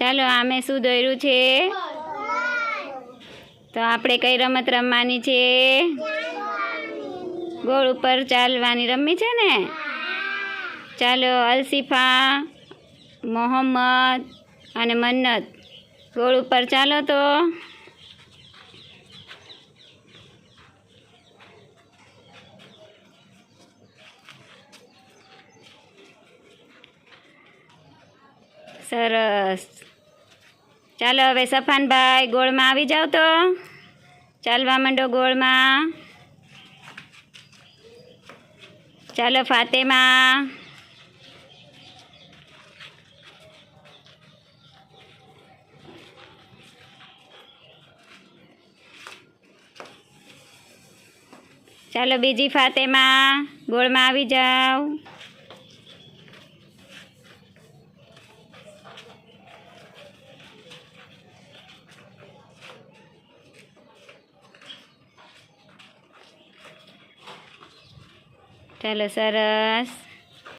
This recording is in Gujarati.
ચાલો, આમે શું દોર્યું છે? તો આપણે કઈ રમત રમવાની છે? ગોળ ઉપર ચાલવાની રમવી છે ને? ચાલો, અલસીફા, મોહમ્મદ અને મન્નત. ગોળ ઉપર ચાલો તો. સરસ. ચાલો હવે સફાનભાઈ ગોળમાં આવી જાઓ તો. ચાલવા માંડો ગોળમાં. ચાલો ફાતેમાં. ચાલો બીજી ફાતેમાં ગોળમાં આવી જાઓ. ચાલો સરસ